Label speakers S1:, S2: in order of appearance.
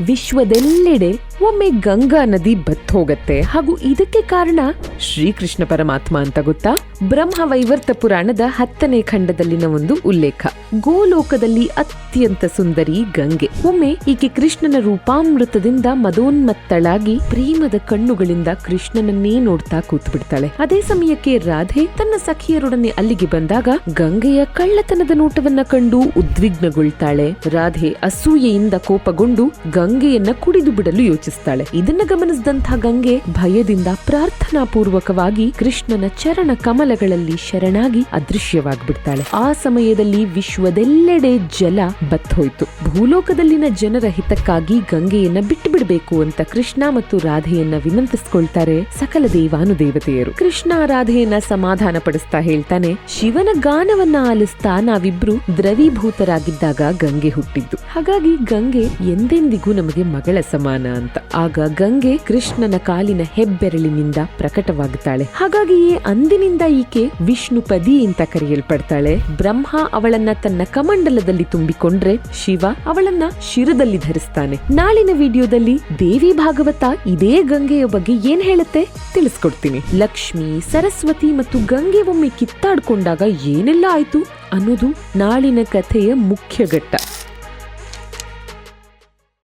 S1: ವಿಶ್ವದೆಲ್ಲೆಡೆ ಒಮ್ಮೆ ಗಂಗಾ ನದಿ ಬತ್ ಹೋಗತ್ತೆ ಹಾಗೂ ಇದಕ್ಕೆ ಕಾರಣ ಶ್ರೀಕೃಷ್ಣ ಪರಮಾತ್ಮ ಅಂತ ಗೊತ್ತಾ? ಬ್ರಹ್ಮ ವೈವರ್ತ ಪುರಾಣದ ಹತ್ತನೇ ಖಂಡದಲ್ಲಿನ ಒಂದು ಉಲ್ಲೇಖ. ಗೋಲೋಕದಲ್ಲಿ ಅತ್ಯಂತ ಸುಂದರಿ ಗಂಗೆ. ಒಮ್ಮೆ ಈಕೆ ಕೃಷ್ಣನ ರೂಪಾಮೃತದಿಂದ ಮದೋನ್ಮತ್ತಳಾಗಿ ಪ್ರೇಮದ ಕಣ್ಣುಗಳಿಂದ ಕೃಷ್ಣನನ್ನೇ ನೋಡ್ತಾ ಕೂತ್ ಬಿಡ್ತಾಳೆ ಅದೇ ಸಮಯಕ್ಕೆ ರಾಧೆ ತನ್ನ ಸಖಿಯರೊಡನೆ ಅಲ್ಲಿಗೆ ಬಂದಾಗ ಗಂಗೆಯ ಕಳ್ಳತನದ ನೋಟವನ್ನ ಕಂಡು ಉದ್ವಿಗ್ನಗೊಳ್ತಾಳೆ. ರಾಧೆ ಅಸೂಯೆಯಿಂದ ಕೋಪಗೊಂಡು ಗಂಗೆಯನ್ನ ಕುಡಿದು ಬಿಡಲು ಯೋಚಿಸ್ತಾಳೆ ಇದನ್ನ ಗಮನಿಸಿದಂಥ ಗಂಗೆ ಭಯದಿಂದ ಪ್ರಾರ್ಥನಾ ಪೂರ್ವಕವಾಗಿ ಕೃಷ್ಣನ ಚರಣ ಕಮಲಗಳಲ್ಲಿ ಶರಣಾಗಿ ಅದೃಶ್ಯವಾಗ್ಬಿಡ್ತಾಳೆ. ಆ ಸಮಯದಲ್ಲಿ ವಿಶ್ವದೆಲ್ಲೆಡೆ ಜಲ ಬತ್ತೋಯ್ತು. ಭೂಲೋಕದಲ್ಲಿನ ಜನರ ಹಿತಕ್ಕಾಗಿ ಗಂಗೆಯನ್ನ ಬಿಟ್ಟು ಬಿಡಬೇಕು ಅಂತ ಕೃಷ್ಣ ಮತ್ತು ರಾಧೆಯನ್ನ ವಿನಂತಿಸ್ಕೊಳ್ತಾರೆ ಸಕಲ ದೇವಾನುದೇವತೆಯರು. ಕೃಷ್ಣ ರಾಧೆಯನ್ನ ಸಮಾಧಾನ ಪಡಿಸ್ತಾ ಹೇಳ್ತಾನೆ, ಶಿವನ ಗಾನವನ್ನ ಆಲಿಸ್ತಾ ನಾವಿಬ್ರು ದ್ರವೀಭೂತರಾಗಿದ್ದಾಗ ಗಂಗೆ ಹುಟ್ಟಿದ್ದು. ಹಾಗಾಗಿ ಗಂಗೆ ಎಂದೆಂದಿಗೂ ನಮಗೆ ಮಗಳ ಸಮಾನ ಅಂತ. ಆಗ ಗಂಗೆ ಕೃಷ್ಣನ ಕಾಲಿನ ಹೆಬ್ಬೆರಳಿನಿಂದ ಪ್ರಕಟವಾಗುತ್ತಾಳೆ. ಹಾಗಾಗಿಯೇ ಅಂದಿನಿಂದ ಈಕೆ ವಿಷ್ಣುಪದಿ ಅಂತ ಕರೆಯಲ್ಪಡ್ತಾಳೆ. ಬ್ರಹ್ಮ ಅವಳನ್ನ ತನ್ನ ಕಮಂಡಲದಲ್ಲಿ ತುಂಬಿಕೊಂಡ್ರೆ ಶಿವ ಅವಳನ್ನ ಶಿರದಲ್ಲಿ ಧರಿಸ್ತಾನೆ. ನಾಳಿನ ವಿಡಿಯೋದಲ್ಲಿ ದೇವಿ ಭಾಗವತ ಇದೇ ಗಂಗೆಯ ಬಗ್ಗೆ ಏನ್ ಹೇಳುತ್ತೆ ತಿಳಿಸ್ಕೊಡ್ತೀನಿ. ಲಕ್ಷ್ಮಿ, ಸರಸ್ವತಿ ಮತ್ತು ಗಂಗೆ ಒಮ್ಮೆ ಕಿತ್ತಾಡ್ಕೊಂಡಾಗ ಏನೆಲ್ಲ ಆಯ್ತು ಅನ್ನೋದು ನಾಳಿನ ಕಥೆಯ ಮುಖ್ಯ ಘಟ್ಟ.